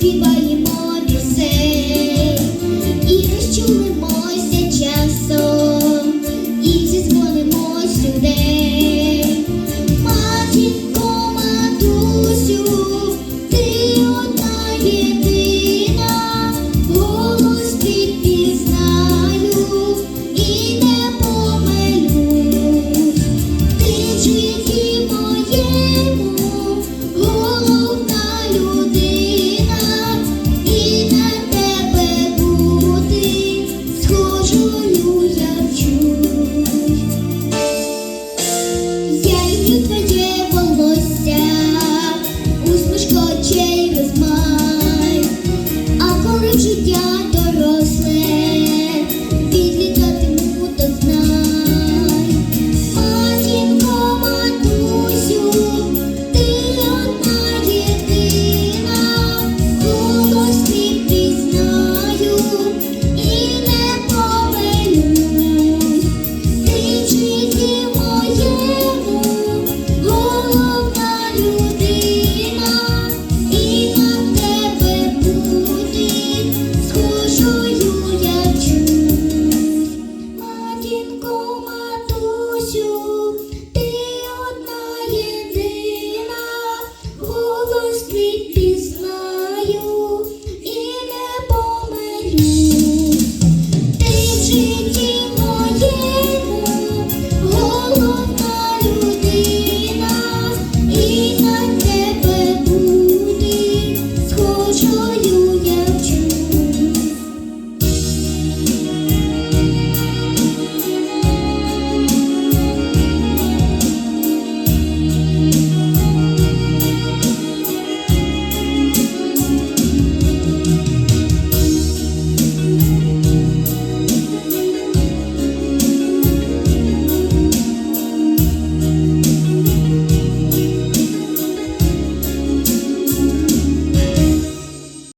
співаємо пісень і розчулимося часом, і зізвонимо сюди, матінко, матусю, ти одна єдина, голос твій і не. Yeah, you could. cinco matos.